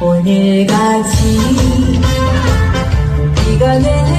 오늘같이 비가 내리는